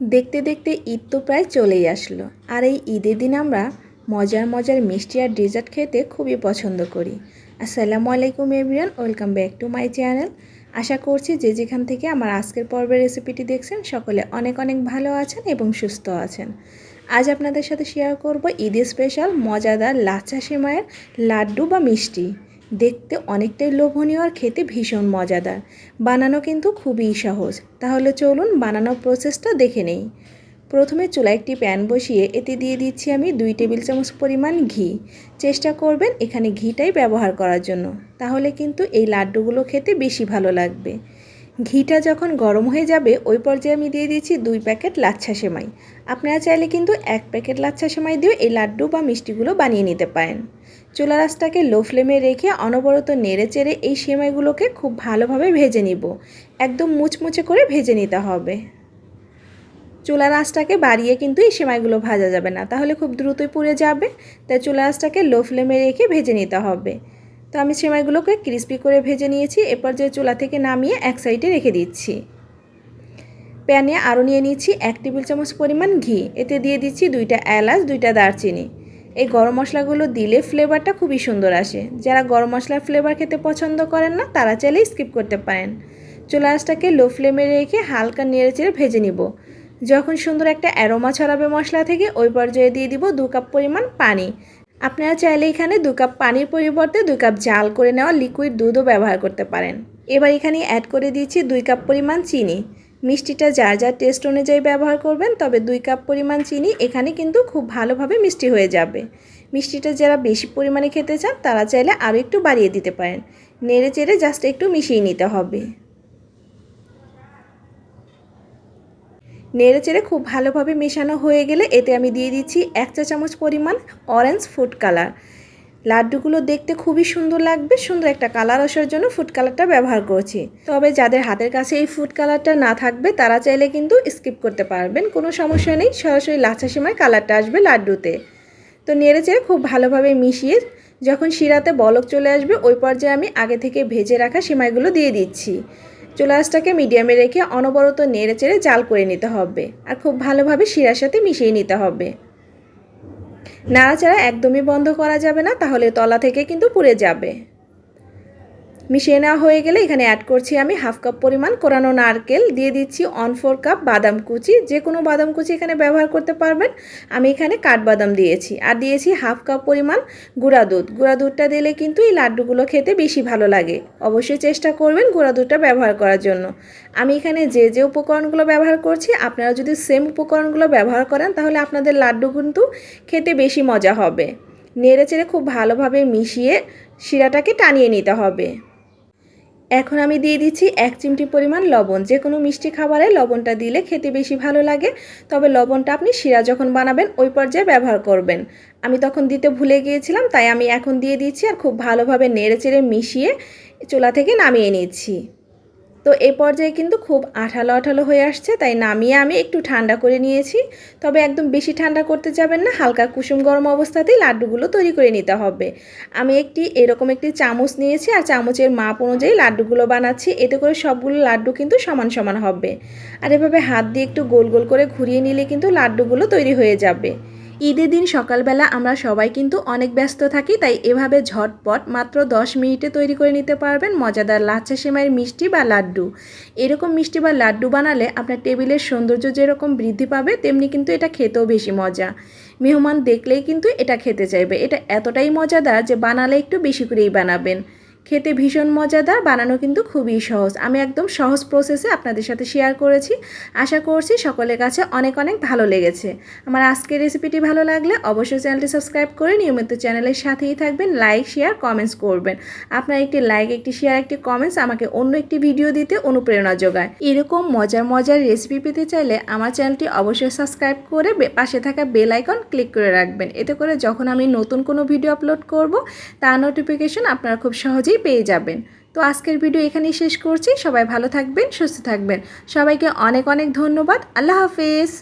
দেখতে দেখতে ঈদ তো প্রায় চলেই আসলো। আর এই ঈদের দিন আমরা মজার মজার মিষ্টি আর ডেজার্ট খেতে খুবই পছন্দ করি। আসসালামু আলাইকুম everyone welcome back to my channel আশা করছি যে যেখান থেকে আমার আজকের পর্বের রেসিপিটি দেখছেন, সকলে অনেক অনেক ভালো আছেন এবং সুস্থ আছেন। আজ আপনাদের সাথে শেয়ার করব ঈদের স্পেশাল মজাদার লাচ্ছা সেমাইয়ের লাড্ডু বা মিষ্টি। দেখতে অনেকটাই লোভনীয় আর খেতে ভীষণ মজাদার। বানানো কিন্তু খুবই সহজ। তাহলে চলুন বানানোর প্রসেসটা দেখে নেই। প্রথমে চুলা একটি প্যান বসিয়ে এতে দিয়ে দিচ্ছি আমি দুই টেবিল চামচ পরিমাণ ঘি। চেষ্টা করবেন এখানে ঘিটাই ব্যবহার করার জন্য। তাহলে কিন্তু এই লাড্ডুগুলো খেতে বেশি ভালো লাগবে। ঘিটা যখন গরম হয়ে যাবে, ওই পর্যায়ে আমি দিয়ে দিচ্ছি দুই প্যাকেট লাচ্ছা সেমাই। আপনারা চাইলে কিন্তু এক প্যাকেট লাচ্ছা সেমাই দিয়ে এই লাড্ডু বা মিষ্টিগুলো বানিয়ে নিতে পারেন। চুলা রাসটাকে লো ফ্লেমে রেখে অনবরত নেড়ে চেড়ে এই সেমাইগুলোকে খুব ভালোভাবে ভেজে নিব। একদম মুচমুচে করে ভেজে নিতে হবে। চুলা আঁচটাকে বাড়িয়ে কিন্তু এই সেমাইগুলো ভাজা যাবে না। তাহলে খুব দ্রুতই পুড়ে যাবে। তাই চুলা আঁচটাকে লো ফ্লেমে রেখে ভেজে নিতে হবে। তো আমি সেমাইগুলোকে ক্রিস্পি করে ভেজে নিয়েছি। এরপর যে চুলা থেকে নামিয়ে এক সাইডে রেখে দিচ্ছি। প্যানে আরও নিয়ে নিচ্ছি এক টেবিল চামচ পরিমাণ ঘি। এতে দিয়ে দিচ্ছি দুইটা এলাচ, দুইটা দারচিনি। এই গরম মশলাগুলো দিলে ফ্লেভারটা খুবই সুন্দর আসে। যারা গরম মশলার ফ্লেভার খেতে পছন্দ করেন না, তারা চাইলেই স্কিপ করতে পারেন। চুলা আঁচটাকে লো ফ্লেমে রেখে হালকা নেড়ে চেড়ে ভেজে নিব। যখন সুন্দর একটা অ্যারোমা ছড়াবে মশলা থেকে, ওই পর্যায়ে দিয়ে দিব দু কাপ পরিমাণ পানি। আপনারা চাইলে এখানে দু কাপ পানির পরিবর্তে দুই কাপ জাল করে নেওয়া লিকুইড দুধও ব্যবহার করতে পারেন। এবার এখানে অ্যাড করে দিচ্ছি দুই কাপ পরিমাণ চিনি। মিষ্টিটা যার যার টেস্ট অনুযায়ী ব্যবহার করবেন, তবে দুই কাপ পরিমাণ চিনি এখানে কিন্তু খুব ভালোভাবে মিষ্টি হয়ে যাবে। মিষ্টিটা যারা বেশি পরিমাণে খেতে চান, তারা চাইলে আরও একটু বাড়িয়ে দিতে পারেন। নেড়ে চেড়ে জাস্ট একটু মিশিয়ে নিতে হবে। নেড়ে চেড়ে খুব ভালোভাবে মেশানো হয়ে গেলে এতে আমি দিয়ে দিচ্ছি এক চা চামচ পরিমাণ অরেঞ্জ ফুড কালার লাড্ডুগুলো দেখতে খুবই সুন্দর লাগবে, সুন্দর একটা কালার আসার জন্য ফুড কালারটা ব্যবহার করছি। তবে যাদের হাতের কাছে এই ফুড কালারটা না থাকবে, তারা চাইলে কিন্তু স্কিপ করতে পারবেন, কোনো সমস্যা নেই, সরাসরি লাচা সময় কালারটা আসবে লাড্ডুতে। তো নেড়ে চেড়ে খুব ভালোভাবে মিশিয়ে যখন শিরাতে বলক চলে আসবে, ওই পর্যায়ে আমি আগে থেকে ভেজে রাখা সেমাইগুলো দিয়ে দিচ্ছি। চুলা আঁচটাকে মিডিয়ামে রেখে অনবরত নেড়ে চেড়ে জাল করে নিতে হবে, আর খুব ভালোভাবে শিরার সাথে মিশিয়ে নিতে হবে। নাড়াচাড়া একদমই বন্ধ করা যাবে না তাহলে তলা থেকে কিন্তু পুড়ে যাবে। মিশিয়ে নেওয়া হয়ে গেলে এখানে অ্যাড করছি আমি হাফ কাপ পরিমাণ কোরানো নারকেল। দিয়ে দিচ্ছি অন ফোর কাপ বাদাম কুচি। যে কোনো বাদাম কুচি এখানে ব্যবহার করতে পারবেন। আমি এখানে কাঠবাদাম দিয়েছি। আর দিয়েছি হাফ কাপ পরিমাণ গুঁড়া দুধ। গুঁড়া দুধটা দিলে কিন্তু এই লাড্ডুগুলো খেতে বেশি ভালো লাগে। অবশ্যই চেষ্টা করবেন গুঁড়া দুধটা ব্যবহার করার জন্য। আমি এখানে যে যে উপকরণগুলো ব্যবহার করছি, আপনারা যদি সেম উপকরণগুলো ব্যবহার করেন, তাহলে আপনাদের লাড্ডু কিন্তু খেতে বেশি মজা হবে। নেড়ে চেড়ে খুব ভালোভাবে মিশিয়ে শিরাটাকে টানিয়ে নিতে হবে। এখন আমি দিয়ে দিচ্ছি এক চিমটি পরিমাণ লবণ। যে কোনো মিষ্টি খাবারে লবণটা দিলে খেতে বেশি ভালো লাগে। তবে লবণটা আপনি শিরা যখন বানাবেন, ওই পর্যায়ে ব্যবহার করবেন। আমি তখন দিতে ভুলে গিয়েছিলাম, তাই আমি এখন দিয়ে দিচ্ছি আর খুব ভালোভাবে নেড়ে চেড়ে মিশিয়ে চোলা থেকে নামিয়ে নিচ্ছি। তো এই পর্যায়ে কিন্তু খুব আঠালো আঠালো হয়ে আসছে, তাই নামিয়ে আমি একটু ঠান্ডা করে নিয়েছি। তবে একদম বেশি ঠান্ডা করতে যাবেন না, হালকা কুসুম গরম অবস্থাতেই লাড্ডুগুলো তৈরি করে নিতে হবে। আমি একটি, এরকম একটি চামচ নিয়েছি, আর চামচের মাপ অনুযায়ী লাড্ডুগুলো বানাচ্ছি, এতে করে সবগুলো লাড্ডু কিন্তু সমান সমান হবে। আর এভাবে হাত দিয়ে একটু গোল গোল করে ঘুরিয়ে নিলে কিন্তু লাড্ডুগুলো তৈরি হয়ে যাবে। ঈদের দিন সকালবেলা আমরা সবাই কিন্তু অনেক ব্যস্ত থাকি, তাই এভাবে ঝটপট মাত্র দশ মিনিটে তৈরি করে নিতে পারবেন মজাদার লাচ্ছা সেমাইয়ের মিষ্টি বা লাড্ডু। এরকম মিষ্টি বা লাড্ডু বানালে আপনার টেবিলের সৌন্দর্য যেরকম বৃদ্ধি পাবে, তেমনি কিন্তু এটা খেতেও বেশি মজা। মেহমান দেখলেই কিন্তু এটা খেতে চাইবে। এটা এতটাই মজাদার যে বানালে একটু বেশি করেই বানাবেন। খেতে ভীষণ মজাদার, বানানো কিন্তু খুবই সহজ। আমি একদম সহজ প্রসেসে আপনাদের সাথে শেয়ার করেছি। আশা করছি সকলের কাছে অনেক অনেক ভালো লেগেছে। আমার আজকের রেসিপিটি ভালো লাগলে অবশ্যই চ্যানেলটি সাবস্ক্রাইব করে নিয়মিত চ্যানেলের সাথেই থাকবেন লাইক শেয়ার কমেন্টস করবেন। আপনার একটি লাইক একটি শেয়ার একটি কমেন্টস আমাকে অন্য একটি ভিডিও দিতে অনুপ্রেরণা যোগায়। এরকম মজার মজার রেসিপি পেতে চাইলে আমার চ্যানেলটি অবশ্যই সাবস্ক্রাইব করে পাশে থাকা বেল আইকন ক্লিক করে রাখবেন। এতে করে যখন আমি নতুন কোনো ভিডিও আপলোড করব, তার নোটিফিকেশন আপনারা খুব সহজেই পেয়ে যাবেন। তো আজকের ভিডিও এখানেই শেষ করছি। সবাই ভালো থাকবেন, সুস্থ থাকবেন। সবাইকে অনেক অনেক ধন্যবাদ। আল্লাহ হাফেজ।